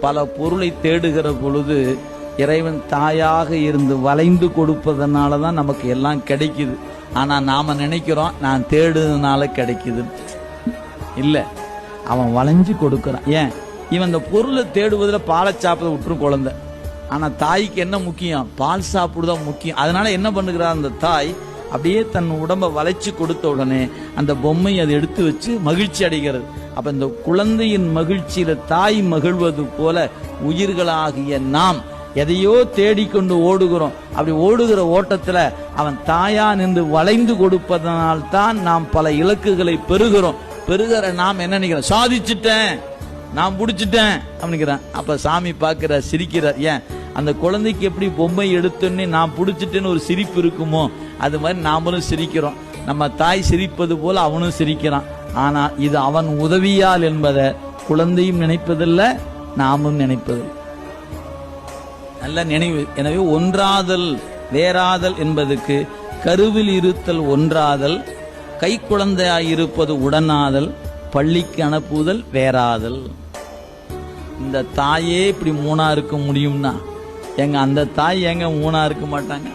பல பொருளை தேடுகிற பொழுது இறைவன் தாயாக இருந்து வளைந்து கொடுப்பதனால தான் நமக்கு எல்லாம் கிடைக்குது. ஆனால் நாம் நினைக்கிறோம் நான் தேடுறதுனால கிடைக்குது. இல்லை அவன் வளைஞ்சு கொடுக்குறான். ஏன்? இவன் இந்த பொருளை தேடுவதில் பாலை சாப்பிட விட்டுரும் குழந்தை. ஆனால் தாய்க்கு என்ன முக்கியம்? பால் சாப்பிடுதான் முக்கியம். அதனால என்ன பண்ணுகிறார் அந்த தாய்? அப்படியே தன் உடம்பை வளைச்சு கொடுத்த உடனே அந்த பொம்மை அதை எடுத்து வச்சு மகிழ்ச்சி அடைகிறது. அப்ப இந்த குழந்தையின் மகிழ்ச்சியில தாய் மகிழ்வது போல உயிர்களாகிய நாம் எதையோ தேடிக்கொண்டு ஓடுகிறோம். அப்படி ஓடுகிற ஓட்டத்துல அவன் தாயா நின்று வளைந்து கொடுப்பதனால் தான் நாம் பல இலக்குகளை பெறுகிறோம். பெறுகிற நாம் என்ன நினைக்கிறோம்? சாதிச்சுட்டேன். நான் பிடிச்சிட்டேன் அப்படிங்கிறான். அப்ப சாமி பார்க்கிறார் சிரிக்கிறார். ஏன்? அந்த குழந்தைக்கு எப்படி பொம்மை எடுத்தோன்னே நான் பிடிச்சிட்டேன்னு ஒரு சிரிப்பு இருக்குமோ? அது மாதிரி நாமளும் சிரிக்கிறோம். நம்ம தாய் சிரிப்பது போல அவனும் சிரிக்கிறான். ஆனா இது அவன் உதவியால் என்பதை குழந்தையும் நினைப்பதில்லை நாமும் நினைப்பதில்லை. நல்ல நினைவு. எனவே ஒன்றாதல் வேறாதல் என்பதுக்கு கருவில் இருத்தல் ஒன்றாதல் கை குழந்தையாய் இருப்பது உடனாதல் பள்ளிக்கு அனுப்புதல் வேறாதல். இந்த தாயே இப்படி மூணா இருக்க முடியும்னா? எங்க அந்த தாய் எங்க மூணா இருக்க மாட்டாங்க?